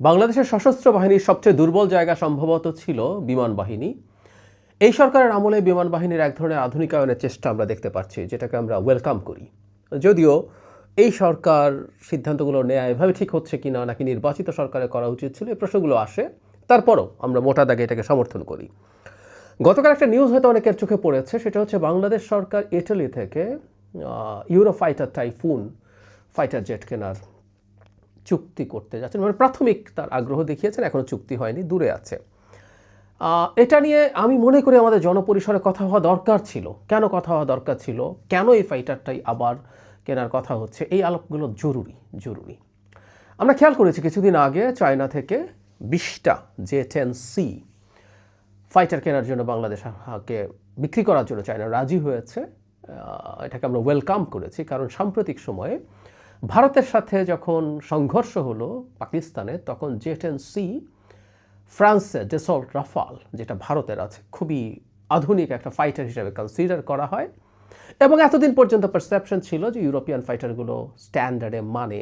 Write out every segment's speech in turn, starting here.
বাংলাদেশের সশস্ত্র বাহিনীর সবচেয়ে দুর্বল জায়গা সম্ভবত ছিল বিমান বাহিনী। এই সরকারের আমলে বিমান বাহিনীর এক ধরনের আধুনিকায়নের চেষ্টা আমরা দেখতে পাচ্ছি, যেটাকে আমরা ওয়েলকাম করি। যদিও এই সরকার সিদ্ধান্তগুলো নেওয়া এভাবে ঠিক হচ্ছে কি না নাকি নির্বাচিত সরকারের করা উচিত ছিল, এই প্রশ্নগুলো আসে। তারপরও আমরা মোটা দাগে এটাকে সমর্থন করি। গতকাল একটা নিউজ হয়তো অনেকের চোখে পড়েছে, সেটা হচ্ছে বাংলাদেশ সরকার ইটালি থেকে Eurofighter typhoon fighter jet কেনার চুক্তি করতে যাচ্ছেন। মানে প্রাথমিক তার আগ্রহ দেখিয়েছেন এখনও চুক্তি হয়নি, দূরে আছে। এটা নিয়ে আমি মনে করি আমাদের জনপরিসরে কথা হওয়া দরকার ছিল। কেন কথা হওয়া দরকার ছিল? কেন এই ফাইটারটাই আবার কেনার কথা হচ্ছে? এই আলোকগুলো জরুরি জরুরি। আমরা খেয়াল করেছি কিছুদিন আগে চায়না থেকে বিশটা জে টেন সি ফাইটার কেনার জন্য বাংলাদেশকে বিক্রি করার জন্য চায়না রাজি হয়েছে। এটাকে আমরা ওয়েলকাম করেছি, কারণ সাম্প্রতিক সময়ে ভারতের সাথে যখন সংঘর্ষ হলো পাকিস্তানে, তখন জে টেন সি ফ্রান্সের ডেসল্ট রাফাল, যেটা ভারতের আছে, খুবই আধুনিক একটা ফাইটার হিসেবে কনসিডার করা হয়। এবং এতদিন পর্যন্ত পারসেপশন ছিল যে ইউরোপিয়ান ফাইটারগুলো স্ট্যান্ডার্ডে মানে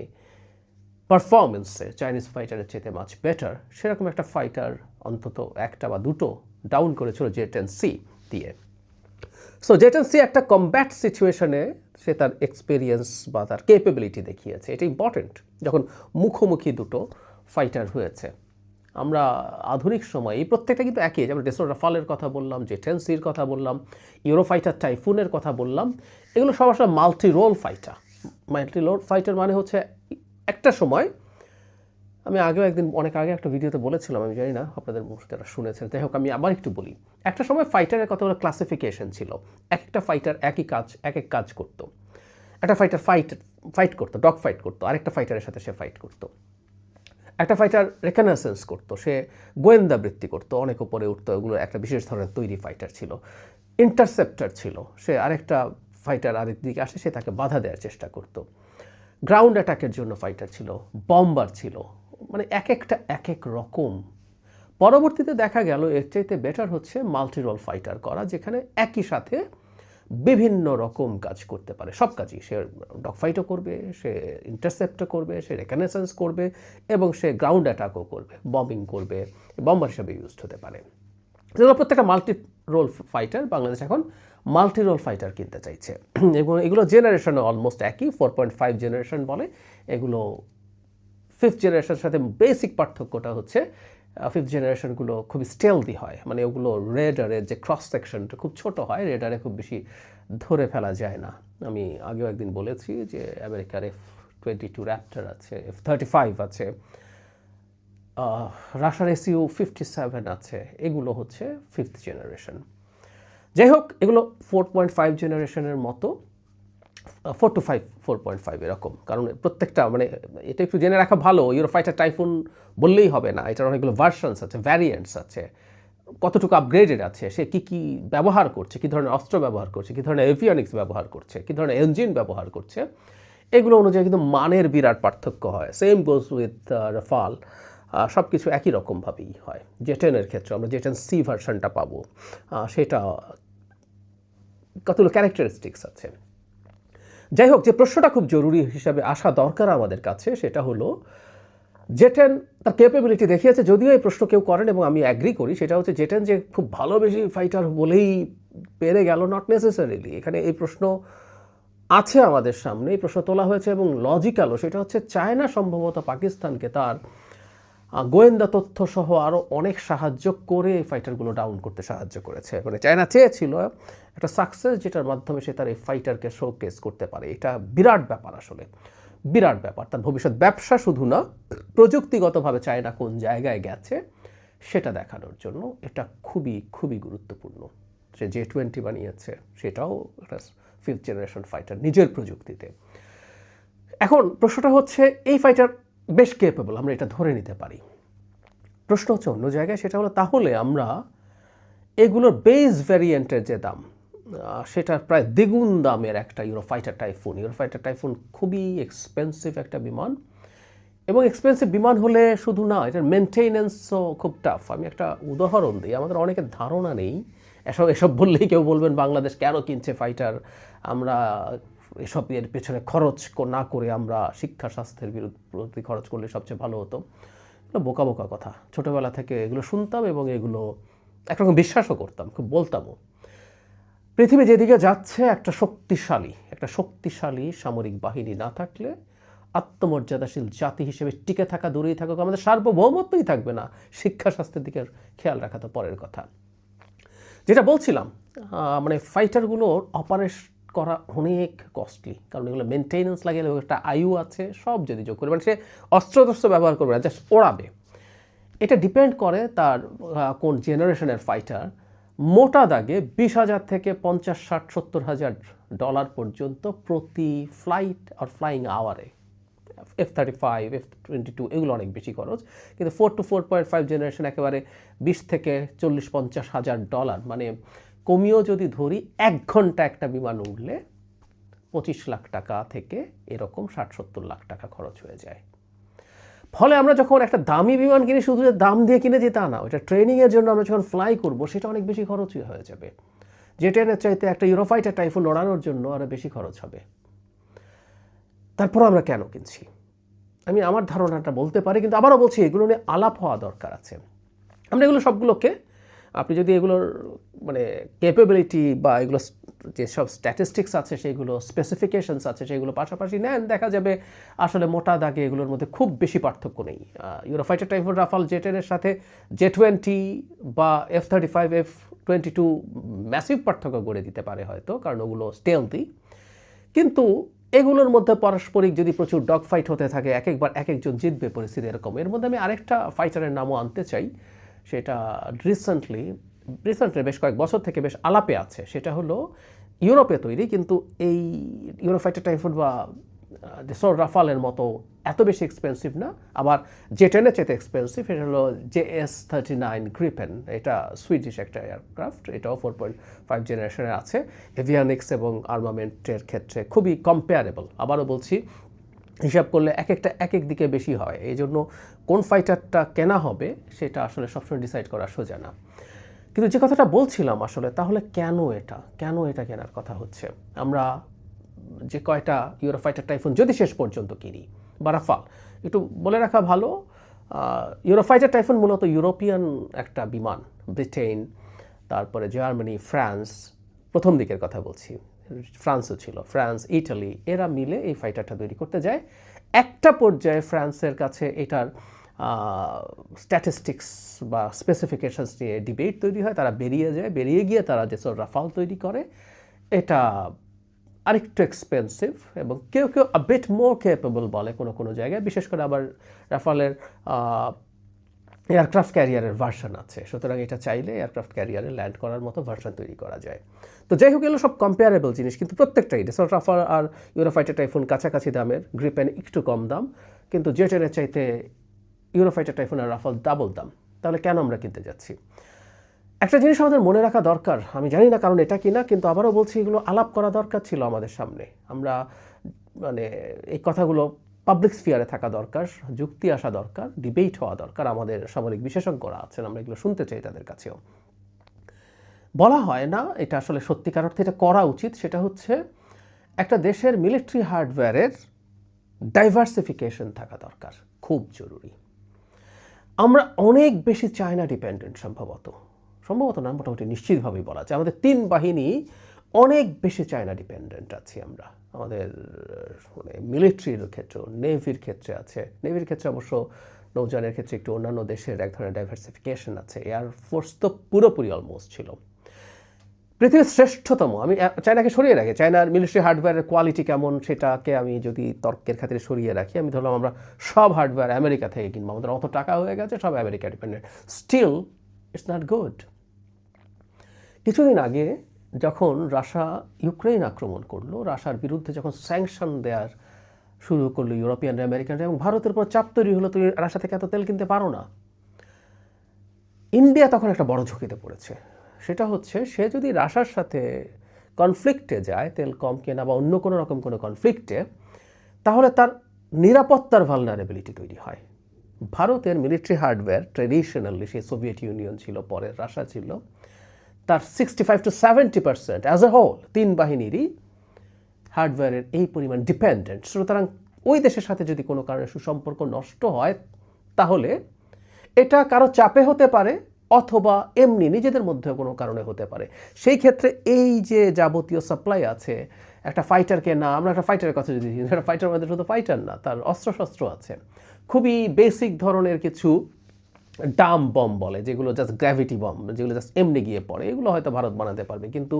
পারফরমেন্সে চাইনিজ ফাইটারের চেয়ে মাছ বেটার সেরকম একটা ফাইটার অন্তত একটা বা দুটো ডাউন করেছিল জে টেন সি দিয়ে। সো জেটেন সি একটা কমব্যাট সিচুয়েশনে সে তার এক্সপিরিয়েন্স বা তার কেপেবিলিটি দেখিয়েছে। এটা ইম্পর্টেন্ট যখন মুখোমুখি দুটো ফাইটার হয়েছে। আমরা আধুনিক সময়ে, এই প্রত্যেকটা কিন্তু একই, যেমন ডেসো রাফালের কথা বললাম জেটেন সির কথা বললাম ইউরো ফাইটার টাইফুনের কথা বললাম, এগুলো সব আসলে multi role fighter multi role fighter মানে হচ্ছে একটা সময় আমি আগেও একদিন, অনেক আগে একটা ভিডিওতে বলেছিলাম, আমি জানি না আপনাদের যারা শুনেছেন। যাই হোক, আমি আবার একটু বলি। একটা সময় ফাইটারের কতগুলো ক্লাসিফিকেশন ছিল। এক একটা ফাইটার একই কাজ এক এক কাজ করতো। একটা ফাইটার ফাইট ফাইট করতো ডগ ফাইট করতো, আরেকটা ফাইটারের সাথে সে ফাইট করতো। একটা ফাইটার রেকনেসেন্স করতো, সে গোয়েন্দা বৃত্তি করতো, অনেক উপরে উঠতো ওগুলো একটা বিশেষ ধরনের তৈরি ফাইটার ছিল। ইন্টারসেপ্টার ছিল, সে আরেকটা ফাইটার আরেক দিকে আসে, সে তাকে বাধা দেওয়ার চেষ্টা করতো। গ্রাউন্ড অ্যাটাকের জন্য ফাইটার ছিল বম্বার ছিল মানে এক একটা, এক এক রকম। পরবর্তীতে দেখা গেল এর চাইতে বেটার হচ্ছে মাল্টি রোল ফাইটার করা, যেখানে একই সাথে বিভিন্ন রকম কাজ করতে পারে। সব কাজই। সে ডগ ফাইটও করবে, সে ইন্টারসেপ্টও করবে, সে রেকানেসেন্স করবে এবং সে গ্রাউন্ড অ্যাটাকও করবে বম্বিং করবে বম্বার হিসাবে ইউজড হতে পারে। যেগুলো প্রত্যেকটা মাল্টি রোল ফাইটার বাংলাদেশ এখন মাল্টি রোল ফাইটার কিনতে চাইছে। এবং এগুলো জেনারেশনে অলমোস্ট একই ফোর পয়েন্ট ফাইভ জেনারেশন বলে। এগুলো ফিফথ জেনারেশনের সাথে বেসিক পার্থক্যটা হচ্ছে ফিফথ জেনারেশনগুলো খুবই স্টেলদি হয়। মানে ওগুলো রেডারের যে ক্রস সেকশনটা খুব ছোট হয় রেডারে খুব বেশি ধরে ফেলা যায় না। আমি আগেও একদিন বলেছি যে আমেরিকার এফ টোয়েন্টি টু র্যাপ্টার আছে এফ থার্টি ফাইভ আছে রাশার এসিউ ফিফটি সেভেন আছে, এগুলো হচ্ছে ফিফথ জেনারেশন যাই হোক, এগুলো ফোর পয়েন্ট ফাইভ জেনারেশনের মতো। Four two five four point five এরকম। কারণ প্রত্যেকটা মানে এটা একটু জেনে রাখা ভালো ইউরো ফাইটার টাইফুন বললেই হবে না। এটার অনেকগুলো ভার্সনস আছে ভ্যারিয়েন্টস আছে, কতটুকু আপগ্রেডেড আছে, সে কী কী ব্যবহার করছে, কী ধরনের অস্ত্র ব্যবহার করছে, কী ধরনের এভিয়নিক্স ব্যবহার করছে, কী ধরনের ইঞ্জিন ব্যবহার করছে, এগুলো অনুযায়ী কিন্তু মানের বিরাট পার্থক্য হয়। সেম গোজ উইথ রাফাল সব কিছু একই রকমভাবেই হয়। জেটেনের ক্ষেত্রে আমরা জেটেন সি ভার্সনটা পাবো। সেটা কতগুলো ক্যারেক্টারিস্টিক্স আছে। যাই হোক যে প্রশ্নটা খুব জরুরি হিসাবে আসা দরকার আমাদের কাছে, সেটা হলো, জেটেন তার ক্যাপেবিলিটি দেখিয়েছে, যদিও এই প্রশ্ন কেউ করেন এবং আমি অ্যাগ্রি করি, সেটা হচ্ছে জেটেন যে খুব ভালো বেশি ফাইটার বলেই পেরে গেল নট নেসেসারিলি এখানে এই প্রশ্ন আছে আমাদের সামনে, এই প্রশ্ন তোলা হয়েছে এবং লজিক্যালও সেটা হচ্ছে চায়না সম্ভবত পাকিস্তানকে তার গোয়েন্দা তথ্য সহ আরও অনেক সাহায্য করে এই ফাইটারগুলো ডাউন করতে সাহায্য করেছে। মানে চায়না চেয়েছিল একটা সাকসেস যেটার মাধ্যমে সে তার এই ফাইটারকে শোকেস করতে পারে। এটা বিরাট ব্যাপার আসলে। বিরাট ব্যাপার। তার ভবিষ্যৎ ব্যবসা শুধু না, প্রযুক্তিগতভাবে চায়না কোন জায়গায় গেছে সেটা দেখানোর জন্য এটা খুবই খুবই গুরুত্বপূর্ণ। সে জে টোয়েন্টি বানিয়েছে, সেটাও একটা ফিফথ জেনারেশন ফাইটার নিজের প্রযুক্তিতে। এখন প্রশ্নটা হচ্ছে, এই ফাইটার বেশ কেপেবল আমরা এটা ধরে নিতে পারি। প্রশ্ন হচ্ছে অন্য জায়গায়, সেটা হলো তাহলে আমরা এগুলোর বেস ভ্যারিয়েন্টের যে দাম সেটার প্রায় দ্বিগুণ দামের একটা Eurofighter Typhoon Eurofighter Typhoon খুবই এক্সপেন্সিভ একটা বিমান এবং এক্সপেন্সিভ বিমান হলে শুধু না, এটার মেনটেনেন্সও খুব টাফ আমি একটা উদাহরণ দিই, আমাদের অনেকের ধারণা নেই। এসব এসব বললেই কেউ বলবেন, বাংলাদেশ কেন কিনছে ফাইটার আমরা এসব এর পেছনে খরচ না করে আমরা শিক্ষা স্বাস্থ্যের বিরুদ্ধে খরচ করলে সবচেয়ে ভালো হতো। এগুলো বোকা বোকা কথা। ছোটোবেলা থেকে এগুলো শুনতাম এবং এগুলো একরকম বিশ্বাসও করতাম, খুব বলতামও। পৃথিবী যেদিকে যাচ্ছে একটা শক্তিশালী একটা শক্তিশালী সামরিক বাহিনী না থাকলে আত্মমর্যাদাশীল জাতি হিসেবে টিকে থাকা, দূরেই থাকুক, আমাদের সার্বভৌমত্বই থাকবে না। শিক্ষা স্বাস্থ্যের দিকে খেয়াল রাখা তো পরের কথা। যেটা বলছিলাম মানে ফাইটারগুলোর অপারেশ করা অনেক কস্টলি কারণ এগুলো মেনটেনেন্স লাগে একটা আয়ু আছে, সব যদি যোগ করে মানে সে অস্ত্রতস্ত্র ব্যবহার করবে না জাস্ট ওড়াবে। এটা ডিপেন্ড করে তার কোন জেনারেশনের ফাইটার মোটা দাগে বিশ হাজার থেকে পঞ্চাশ, ষাট, সত্তর হাজার ডলার পর্যন্ত প্রতি ফ্লাইট আর flying আওয়ারে F thirty five F twenty two এগুলো অনেক বেশি খরচ। কিন্তু four two four point five generation একেবারে বিশ থেকে চল্লিশ, পঞ্চাশ হাজার ডলার মানে কমিয়েও যদি ধরি, এক ঘণ্টা একটা বিমান উঠলে পঁচিশ লাখ টাকা থেকে এরকম ষাট সত্তর লাখ টাকা খরচ হয়ে যায়। ফলে আমরা যখন একটা দামি বিমান কিনি, শুধু যে দাম দিয়ে কিনে যে তা না ওটা ট্রেনিংয়ের জন্য আমরা যখন ফ্লাই করব, সেটা অনেক বেশি খরচই হয়ে যাবে। যে ট্রেনের চাইতে একটা ইউরোফাইটার টাইফুন ওড়ানোর জন্য আরও বেশি খরচ হবে। তারপর আমরা কেন কিনছি? আমি আমার ধারণাটা বলতে পারি, কিন্তু আবারও বলছি, এগুলো নিয়ে আলাপ হওয়া দরকার আছে। আমরা এগুলো সবগুলোকে আপনি যদি এগুলোর মানে ক্যাপেবিলিটি বা এগুলো যেসব স্ট্যাটিস্টিক্স আছে সেগুলো স্পেসিফিকেশনস আছে সেগুলো পাশাপাশি নেন, দেখা যাবে আসলে মোটা দাগে এগুলোর মধ্যে খুব বেশি পার্থক্য নেই। ইউরোফাইটার টাইফুন রাফাল জেটেনের সাথে জে টোয়েন্টি বা F thirty five F twenty two massive পার্থক্য গড়ে দিতে পারে হয়তো, কারণ ওগুলো স্টেলদি কিন্তু এগুলোর মধ্যে পারস্পরিক যদি প্রচুর ডগ ফাইট হতে থাকে, এক একবার এক একজন জিতবে পরিস্থিতি এরকম। এর মধ্যে আমি আরেকটা ফাইটারের নামও আনতে চাই। সেটা রিসেন্টলি রিসেন্টলি বেশ কয়েক বছর থেকে বেশ আলাপে আছে। সেটা হলো ইউরোপে তৈরি, কিন্তু এই ইউরোফাইটার টাইফুড বা ডেসর রাফালের মতো এত বেশি এক্সপেন্সিভ না। আবার যে টেনের চেয়ে এক্সপেন্সিভ এটা হলো J S thirty nine Gripen এটা সুইডিশ একটা এয়ারক্রাফট এটাও ফোর পয়েন্ট ফাইভ জেনারেশনের আছে। এভিয়ানিক্স এবং আর্মামেন্টের ক্ষেত্রে খুবই কম্পেয়ারেবল আবারও বলছি হিসাব করলে এক একটা, এক এক দিকে বেশি হয়। এই জন্য কোন ফাইটারটা কেনা হবে, সেটা আসলে সবসময় ডিসাইড করা সোজা না। কিন্তু যে কথাটা বলছিলাম আসলে, তাহলে কেন এটা? কেন এটা কেনার কথা হচ্ছে? আমরা যে কয়টা ইউরোফাইটার টাইফুন যদি শেষ পর্যন্ত কিনি, বা রাফাল, একটু বলে রাখা ভালো ইউরোফাইটার টাইফুন মূলত ইউরোপিয়ান একটা বিমান ব্রিটেন তারপরে জার্মানি ফ্রান্স প্রথম দিকের কথা বলছি। ফ্রান্সও ছিল, ফ্রান্স, ইটালি, এরা মিলে এই ফাইটারটা তৈরি করতে যায়। একটা পর্যায়ে ফ্রান্সের কাছে এটার স্ট্যাটিস্টিক্স বা স্পেসিফিকেশনস নিয়ে ডিবেট তৈরি হয়, তারা বেরিয়ে যায়। বেরিয়ে গিয়ে তারা যেসব রাফাল তৈরি করে, এটা আরেকটু এক্সপেন্সিভ এবং কেউ কেউ বেট মোর কেপেবল বলে কোনো কোনো জায়গায়। বিশেষ করে আবার রাফালের এয়ারক্রাফট ক্যারিয়ারের ভার্সন আছে। সুতরাং এটা চাইলে এয়ারক্রাফট ক্যারিয়ারে ল্যান্ড করার মতো ভার্সন তৈরি করা যায়। তো যাই হোক এগুলো সব কম্পেয়ারেবল জিনিস, কিন্তু প্রত্যেকটাই ডেসল্ট রাফার আর ইউরোফাইটার টাইফুন কাছাকাছি দামের গ্রিপেন একটু কম দাম, কিন্তু জেটেনের চাইতে ইউরোফাইটার টাইফুন আর রাফাল ডাবল দাম। তাহলে কেন আমরা কিনতে যাচ্ছি? একটা জিনিস আমাদের মনে রাখা দরকার, আমি জানি না কারণ এটা কিনা, কিন্তু আবারও বলছি এগুলো আলাপ করা দরকার ছিল আমাদের সামনে। আমরা মানে এই কথাগুলো পাবলিক স্ফিয়ারে থাকা দরকার, যুক্তি আসা দরকার ডিবেট হওয়া দরকার, আমাদের সামরিক বিশেষজ্ঞরা আছেন, আমরা এগুলো শুনতে চাই তাদের কাছেও। বলা হয় না, এটা আসলে সত্যিকার অর্থে এটা করা উচিত, সেটা হচ্ছে একটা দেশের মিলিটারি হার্ডওয়্যারের ডাইভার্সিফিকেশন থাকা দরকার, খুব জরুরি। আমরা অনেক বেশি চায়না ডিপেন্ডেন্ট সম্ভবত। সম্ভবত না, মোটামুটি নিশ্চিতভাবেই বলা যায়। আমাদের তিন বাহিনী অনেক বেশি চায়না ডিপেন্ডেন্ট আছি আমরা। আমাদের মানে মিলিটারির ক্ষেত্রে নেভির ক্ষেত্রে আছে। নেভির ক্ষেত্রে অবশ্য নৌযানের ক্ষেত্রে একটু অন্যান্য দেশের এক ধরনের ডাইভার্সিফিকেশন আছে। এয়ার ফোর্স তো পুরোপুরি অলমোস্ট ছিল। পৃথিবীর শ্রেষ্ঠতম, আমি চায়নাকে সরিয়ে রাখি। চায়নার মিলিটারি হার্ডওয়্যারের কোয়ালিটি কেমন, সেটাকে আমি যদি তর্কের খাতিরে সরিয়ে রাখি, আমি ধরলাম আমরা সব হার্ডওয়্যার আমেরিকা থেকে কিনবো। আমাদের অত টাকা হয়ে গেছে, সব America dependent still it's not good কিছুদিন আগে যখন রাশা ইউক্রেন আক্রমণ করল, রাশার বিরুদ্ধে যখন স্যাংশন দেওয়ার শুরু করল ইউরোপিয়ানরা আমেরিকানরা এবং ভারতের উপর চাপ তৈরি হলো, তুমি রাশা থেকে এত তেল কিনতে পারো না। ইন্ডিয়া তখন একটা বড় ঝুঁকিতে পড়েছে। সেটা হচ্ছে, সে যদি রাশার সাথে কনফ্লিক্টে যায়, তেল কম কেনা বা অন্য কোনো রকম কোনো কনফ্লিক্টে তাহলে তার নিরাপত্তার ভালনারেবিলিটি তৈরি হয়। ভারতের মিলিটারি হার্ডওয়্যার ট্রেডিশনালি সেই সোভিয়েত ইউনিয়ন ছিল পরের রাশা ছিল। তার sixty five to seventy percent as a whole তিন বাহিনীরই হার্ডওয়্যারের এই পরিমাণ ডিপেন্ডেন্ট সুতরাং ওই দেশের সাথে যদি কোনো কারণে সুসম্পর্ক নষ্ট হয়, তাহলে এটা কারও চাপে হতে পারে অথবা এমনি নিজেদের মধ্যে কোনো কারণে হতে পারে। সেই ক্ষেত্রে এই যে যাবতীয় সাপ্লাই আছে, একটা ফাইটারকে না, আমরা একটা ফাইটারের কথা যদি একটা ফাইটার মধ্যে শুধু ফাইটার না, তার অস্ত্রশস্ত্র আছে। খুবই বেসিক ধরনের কিছু ডাম বম বলে, যেগুলো জাস্ট গ্র্যাভিটি বম যেগুলো জাস্ট এমনি গিয়ে পড়ে, এগুলো হয়তো ভারত বানাতে পারবে। কিন্তু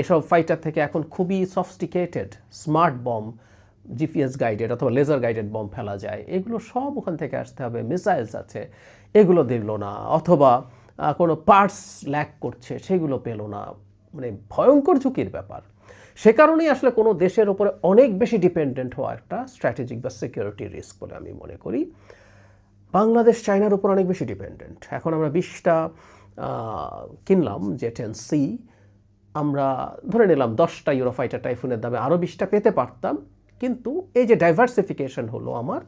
এসব ফাইটার থেকে এখন খুবই sophisticated smart bomb GPS guided অথবা লেজার গাইডেড বম ফেলা যায়। এগুলো সব ওখান থেকে আসতে হবে মিসাইলস আছে, এগুলো দিল না, অথবা কোনো পার্টস ল্যাক করছে, সেগুলো পেল না। মানে ভয়ঙ্কর ঝুঁকির ব্যাপার। সে কারণেই আসলে কোনো দেশের ওপরে অনেক বেশি ডিপেন্ডেন্ট হওয়া একটা স্ট্র্যাটেজিক বা সিকিউরিটি রিস্ক বলে আমি মনে করি। বাংলাদেশ, চায়নার উপর অনেক বেশি ডিপেন্ডেন্ট এখন আমরা বিশটা কিনলাম যে টেন সি আমরা ধরে নিলাম দশটা ইউরোফাইটার টাইফুনের দামে আরও বিশটা পেতে পারতাম। কিন্তু এই যে ডাইভার্সিফিকেশন হলো আমার,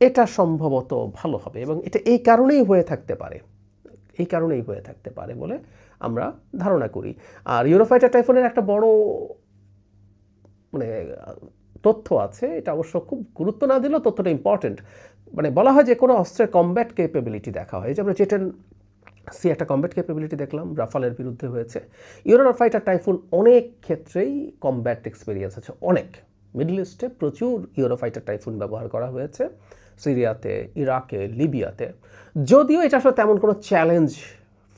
এটা সম্ভবত ভালো হবে এবং এটা এই কারণেই হয়ে থাকতে পারে। এই কারণেই হয়ে থাকতে পারে বলে আমরা ধারণা করি। আর ইউরোফাইটার টাইফুনের একটা বড় মানে তথ্য আছে, এটা অবশ্য খুব গুরুত্ব না দিলেও তথ্যটা ইম্পর্টেন্ট মানে বলা হয় যে কোনো অস্ত্রের কমব্যাট ক্যাপেবিলিটি দেখা হয়। যে আমরা জেটেন সি একটা কমব্যাট ক্যাপেবিলিটি দেখলাম রাফালের বিরুদ্ধে হয়েছে। ইউরোনার ফাইটার টাইফুন অনেক ক্ষেত্রেই কমব্যাট এক্সপিরিয়েন্স আছে, অনেক। মিডল ইস্টে প্রচুর ইউরোফাইটার টাইফুন ব্যবহার করা হয়েছে সিরিয়াতে ইরাকে লিবিয়াতে যদিও এটা আসলে তেমন কোনো চ্যালেঞ্জ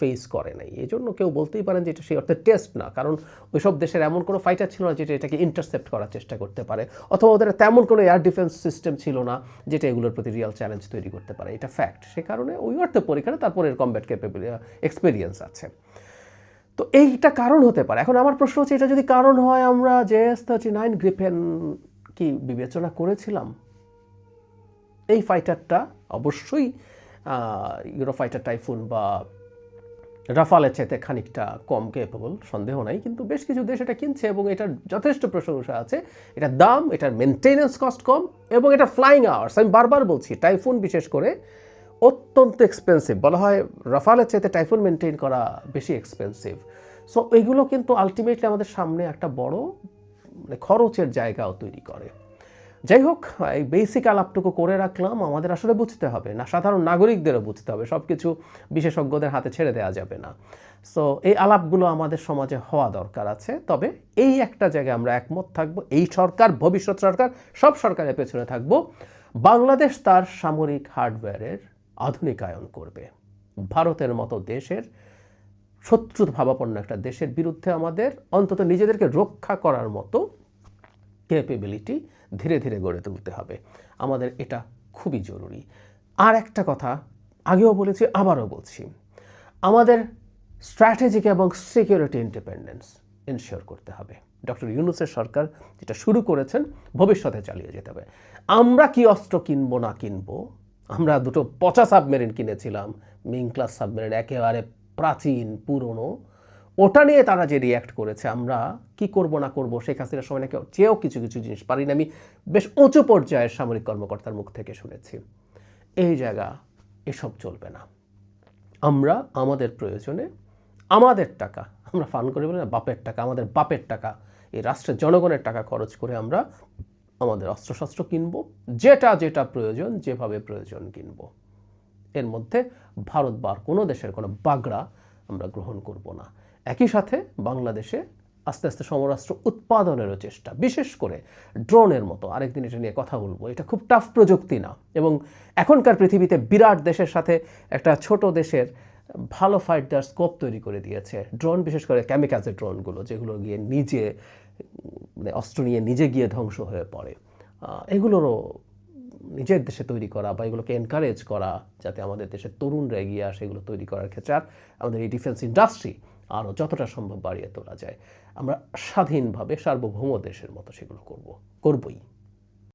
ফেস করে নাই। এই জন্য কেউ বলতেই পারেন যে এটা সেই অর্থে টেস্ট না। কারণ ওইসব দেশের এমন কোনো ফাইটার ছিল না যেটা এটাকে ইন্টারসেপ্ট করার চেষ্টা করতে পারে। অথবা ওদের তেমন কোনো এয়ার ডিফেন্স সিস্টেম ছিল না যেটা এগুলোর প্রতি রিয়াল চ্যালেঞ্জ তৈরি করতে পারে। এটা ফ্যাক্ট সে কারণে ওই অর্থে পরীক্ষাটা, তারপরে এর কমব্যাট ক্যাপেবিলি এক্সপিরিয়েন্স আছে। তো এইটা কারণ হতে পারে। এখন আমার প্রশ্ন হচ্ছে, এটা যদি কারণ হয় আমরা জেএস থার্টি নাইন গ্রিপেন কি বিবেচনা করেছিলাম? এই ফাইটারটা অবশ্যই ইউরোফাইটার টাইফুন বা রাফালের চাইতে খানিকটা কম কেপেবল সন্দেহ নাই, কিন্তু বেশ কিছু দেশ এটা কিনছে এবং এটার যথেষ্ট প্রশংসা আছে। এটার দাম, এটার মেনটেনেন্স কস্ট কম এবং এটা ফ্লাইং আওয়ার্স আমি বারবার বলছি টাইফুন বিশেষ করে অত্যন্ত এক্সপেন্সিভ বলা হয় রাফালের চাইতে টাইফুন মেনটেন করা বেশি এক্সপেন্সিভ সো এগুলো কিন্তু আলটিমেটলি আমাদের সামনে একটা বড় মানে খরচের জায়গাও তৈরি করে। যাই হোক এই বেসিক আলাপটুকু করে রাখলাম। আমাদের আসলে বুঝতে হবে না, সাধারণ নাগরিকদেরও বুঝতে হবে সব কিছু বিশেষজ্ঞদের হাতে ছেড়ে দেওয়া যাবে না। সো এই আলাপগুলো আমাদের সমাজে হওয়া দরকার আছে। তবে এই একটা জায়গায় আমরা একমত থাকব, এই সরকার, ভবিষ্যৎ সরকার, সব সরকারের পেছনে থাকব। বাংলাদেশ তার সামরিক হার্ডওয়্যারের আধুনিকায়ন করবে। ভারতের মতো দেশের শত্রু ভাবাপন্ন একটা দেশের বিরুদ্ধে আমাদের অন্তত নিজেদেরকে রক্ষা করার মতো ক্যাপেবিলিটি ধীরে ধীরে গড়ে তুলতে হবে। আমাদের এটা খুবই জরুরি। আর একটা কথা, আগেও বলেছি, আবারও বলছি। আমাদের স্ট্র্যাটেজিক এবং সিকিউরিটি ইন্ডিপেন্ডেন্স ইনশিওর করতে হবে। ডক্টর ইউনুসের সরকার যেটা শুরু করেছেন, ভবিষ্যতে চালিয়ে যেতে হবে। আমরা কি অস্ত্র কিনবো, না কিনবো? আমরা দুটো পচা সাবমেরিন কিনেছিলাম। মিং ক্লাস সাবমেরিন একেবারে প্রাচীন, পুরনো। ওটা নিয়ে তারা যে রিয়্যাক্ট করেছে, আমরা কি করব না করব, শেখ হাসিনার সময় নাকি চেয়েও কিছু কিছু জিনিস পারি আমি বেশ উঁচু পর্যায়ের সামরিক কর্মকর্তার মুখ থেকে শুনেছি। এই জায়গা, এসব চলবে না। আমরা আমাদের প্রয়োজনে আমাদের টাকা, আমরা ফান করে বলি না, বাপের টাকা, আমাদের বাপের টাকা, এই রাষ্ট্রের জনগণের টাকা খরচ করে আমরা আমাদের অস্ত্রশস্ত্র কিনবো, যেটা যেটা প্রয়োজন, যেভাবে প্রয়োজন কিনব। এর মধ্যে ভারত বা কোনো দেশের কোনো বাগড়া আমরা গ্রহণ করব না। একই সাথে বাংলাদেশে আস্তে আস্তে সমরাস্ত্র উৎপাদনেরও চেষ্টা, বিশেষ করে ড্রোনের মতো। আরেকদিন এটা নিয়ে কথা বলব। এটা খুব টাফ প্রযুক্তি না এবং এখনকার পৃথিবীতে বিরাট দেশের সাথে একটা ছোট দেশের ভালো ফাইটার স্কোপ তৈরি করে দিয়েছে। ড্রোন, বিশেষ করে ক্যামিকাজের ড্রোনগুলো, যেগুলো গিয়ে নিজে মানে অস্ত্র নিয়ে নিজে গিয়ে ধ্বংস হয়ে পড়ে। এগুলোরও নিজের দেশে তৈরি করা বা এগুলোকে এনকারেজ করা যাতে আমাদের দেশের তরুণরা এগিয়ে আসে, এগুলো তৈরি করার ক্ষেত্রে। আর আমাদের এই ডিফেন্স ইন্ডাস্ট্রি আরও যতটা সম্ভব বাড়িয়ে তোলা যায়। আমরা স্বাধীনভাবে সার্বভৌম দেশের মতো সেগুলো করব করবই।